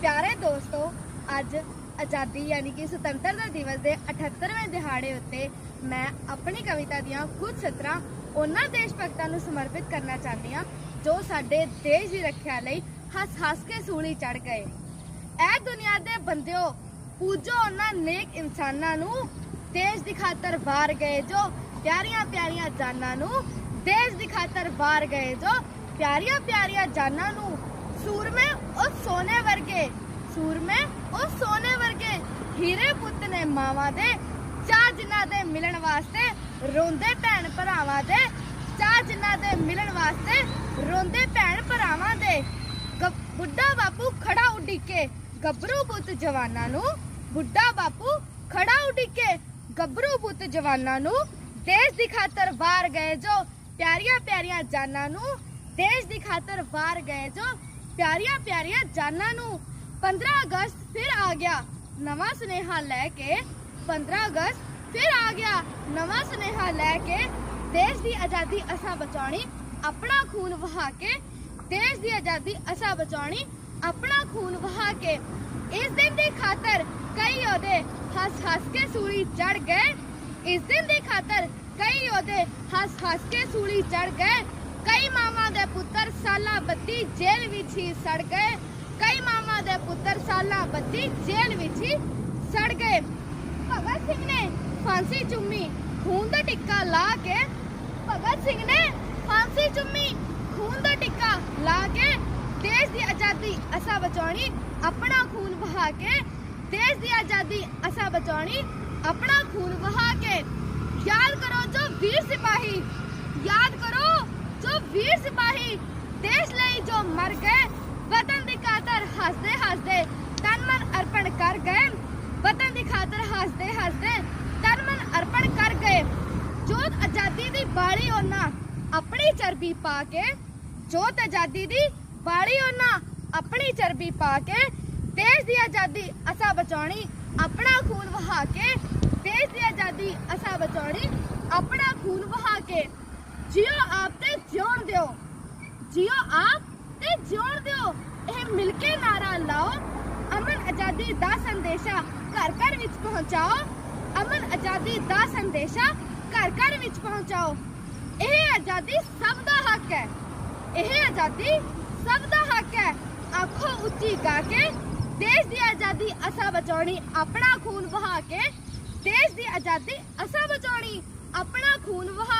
ਪਿਆਰੇ ਦੋਸਤੋ, ਅੱਜ ਆਜ਼ਾਦੀ ਯਾਨੀ ਕਿ ਸੁਤੰਤਰਤਾ ਦਿਵਸ ਦੇ 78ਵੇਂ ਦਿਹਾੜੇ ਉੱਤੇ ਮੈਂ ਆਪਣੀ ਕਵਿਤਾ ਦੀਆਂ ਕੁਝ ਸਤਰਾਂ ਉਹਨਾਂ ਦੇਸ਼ ਭਗਤਾਂ ਨੂੰ ਸਮਰਪਿਤ ਕਰਨਾ ਚਾਹੁੰਦੀ ਹਾਂ, ਜੋ ਸਾਡੇ ਦੇਸ਼ ਦੀ ਰੱਖਿਆ ਲਈ ਹੱਸ-ਹੱਸ ਕੇ ਸੂਲੀ ਚੜ ਗਏ। ਐ ਦੁਨੀਆ ਦੇ ਬੰਦਿਓ, ਪੂਜੋ ਉਹਨਾਂ ਨੇਕ ਇਨਸਾਨਾਂ ਨੂੰ, ਦੇਸ਼ ਦੀ ਖਾਤਰ ਵਾਰ ਗਏ ਜੋ ਪਿਆਰੀਆਂ ਪਿਆਰੀਆਂ ਜਾਨਾਂ ਨੂੰ, ਦੇਸ਼ ਦੀ ਖਾਤਰ ਵਾਰ ਗਏ ਜੋ ਪਿਆਰੀਆਂ ਪਿਆਰੀਆਂ ਜਾਨਾਂ ਨੂੰ ਸੂਰਮੇ ਉਹ ਸੋਨੇ ਵਰਗੇ, ਸੂਰਮੇ ਉਹ ਸੋਨੇ ਵਰਗੇ ਹੀਰੇ ਪੁੱਤ ਨੇ ਮਾਵਾਂ ਦੇ ਚਾਹ ਜਿਨ੍ਹਾਂ ਦੇ ਮਿਲਣ ਵਾਸਤੇ ਰੋਂਦੇ ਭੈਣ ਭਰਾਵਾਂ ਦੇ ਚਾਹ ਜਿਨ੍ਹਾਂ ਦੇ ਮਿਲਣ ਵਾਸਤੇ ਰੋਂਦੇ ਭੈਣ ਭਰਾਵਾਂ ਦੇ। ਬੁੱਢਾ ਬਾਪੂ ਖੜਾ ਉਡੀਕੇ, ਗੱਭਰੂ ਪੁੱਤ ਜਵਾਨਾਂ ਨੂੰ, ਬੁੱਢਾ ਬਾਪੂ ਖੜਾ ਉਡੀਕੇ, ਗੱਭਰੂ ਪੁੱਤ ਜਵਾਨਾਂ ਨੂੰ, ਦੇਸ਼ ਦੀ ਖਾਤਰ ਵਾਰ ਗਏ ਜੋ ਪਿਆਰੀਆਂ ਪਿਆਰੀਆਂ ਜਾਨਾਂ ਨੂੰ, ਦੇਸ਼ ਦੀ ਖਾਤਰ ਵਾਰ ਗਏ ਜੋ ਪਿਆਰੀਆਂ ਪਿਆਰੀਆਂ ਜਾਨਾਂ ਨੂੰ। 15 ਅਗਸਤ ਫਿਰ ਆ ਗਿਆ। ਨਵਾਂ ਸੁਨੇਹਾ ਲੈ ਕੇ 15 ਅਗਸਤ ਫਿਰ ਆ ਗਿਆ। ਨਵਾਂ ਸੁਨੇਹਾ ਲੈ ਕੇ ਦੇਸ਼ ਦੀ ਆਜ਼ਾਦੀ ਅਸਾਂ ਬਚਾਉਣੀ, ਆਪਣਾ ਖੂਨ ਵਹਾ ਕੇ ਦੇਸ਼ ਦੀ ਆਜ਼ਾਦੀ ਅਸਾਂ ਬਚਾਉਣੀ, ਆਪਣਾ ਖੂਨ ਵਹਾ ਕੇ। ਇਸ ਦਿਨ ਦੀ ਖਾਤਰ ਕਈ ਯੋਧੇ ਹੱਸ ਹੱਸ ਕੇ ਸੂਲੀ ਚੜ ਗਏ। ਇਸ ਦਿਨ ਦੀ ਖਾਤਰ ਕਈ ਯੋਧੇ ਹੱਸ ਹੱਸ ਕੇ ਸੂਲੀ ਚੜ ਗਏ। ਕਈ ਮਾਵਾਂ ਦੇ ਬੱਦੀ ਜੇਲ੍ਹ ਵਿੱਚ ਹੀ ਸੜ ਗਏ। ਕਈ ਮਾਵਾਂ ਦੇ ਪੁੱਤਰ ਸਾਲਾਂ ਬੱਦੀ ਜੇਲ੍ਹ ਵਿੱਚ ਹੀ ਸੜ ਗਏ। ਭਗਤ ਸਿੰਘ ਨੇ ਫਾਂਸੀ ਚੁੰਮੀ, ਖੂਨ ਦਾ ਟਿੱਕਾ ਲਾ ਕੇ ਭਗਤ ਸਿੰਘ ਨੇ ਫਾਂਸੀ ਚੁੰਮੀ, ਖੂਨ ਦਾ ਟਿੱਕਾ ਲਾ ਕੇ ਦੇਸ਼ ਦੀ ਆਜ਼ਾਦੀ ਅਸਾਂ ਬਚਾਉਣੀ, ਆਪਣਾ ਖੂਨ ਵਹਾ ਕੇ ਦੇਸ਼ ਦੀ ਆਜ਼ਾਦੀ ਅਸਾਂ ਬਚਾਉਣੀ, ਆਪਣਾ ਖੂਨ ਵਹਾ ਕੇ। ਯਾਦ ਕਰੋ ਜੋ ਵੀਰ ਸਿਪਾਹੀ ਯਾਦ ਕਰੋ ਜੋ ਵੀਰ ਸਿਪਾਹੀ ਦੇਸ਼ ਲਈ ਜੋ ਮਰ ਗਏ ਵਤਨ ਦੀ ਖਾਤਰ ਹੱਸਦੇ ਹੱਸਦੇ ਤਨ ਮਨ ਅਰਪਣ ਕਰ ਗਏ ਵਤਨ ਦੀ ਖਾਤਰ ਹੱਸਦੇ ਹੱਸਦੇ ਤਨ ਮਨ ਅਰਪਣ ਕਰ ਗਏ ਜੋਤ ਆਜ਼ਾਦੀ ਦੀ ਬਾਲੀ ਉਹਨਾਂ ਆਪਣੀ ਚਰਬੀ ਪਾ ਕੇ ਜੋਤ ਆਜ਼ਾਦੀ ਦੀ ਬਾਲੀ ਉਹਨਾਂ ਆਪਣੀ ਚਰਬੀ ਪਾ ਕੇ ਦੇਸ਼ ਦੀ ਆਜ਼ਾਦੀ ਅਸਾਂ ਬਚਾਉਣੀ ਆਪਣਾ ਖੂਨ ਵਹਾ ਕੇ ਦੇਸ਼ ਦੀ ਆਜ਼ਾਦੀ ਅਸਾਂ ਬਚਾਉਣੀ ਆਪਣਾ ਖੂਨ ਵਹਾ ਕੇ ਜਿਉ ਆਪ ਤੇ ਜਿਉਣ ਦਿਓ ਜਿਉ ਆਪ ਤੇ ਜਿਉਣ ਦਿਓ ਇਹ ਮਿਲ ਕੇ ਨਾਰਾ ਲਾਓ ਅਮਨ ਆਜ਼ਾਦੀ ਦਾ ਸੰਦੇਸ਼ਾ ਘਰ ਘਰ ਵਿੱਚ ਪਹੁੰਚਾਓ ਅਮਨ ਆਜ਼ਾਦੀ ਦਾ ਸੰਦੇਸ਼ਾ ਘਰ ਘਰ ਵਿੱਚ ਪਹੁੰਚਾਓ। ਇਹ ਆਜ਼ਾਦੀ ਸਭ ਦਾ ਹੱਕ ਹੈ। ਇਹ ਆਜ਼ਾਦੀ ਸਭ ਦਾ ਹੱਕ ਹੈ। ਆਖੋ ਉੱਚੀ ਗਾ ਕੇ ਦੇਸ਼ ਦੀ ਆਜ਼ਾਦੀ ਅਸਾਂ ਬਚਾਉਣੀ, ਆਪਣਾ ਖੂਨ ਵਹਾ ਕੇ ਦੇਸ਼ ਦੀ ਆਜ਼ਾਦੀ ਅਸਾਂ ਬਚਾਉਣੀ, ਆਪਣਾ ਖੂਨ ਵਹਾ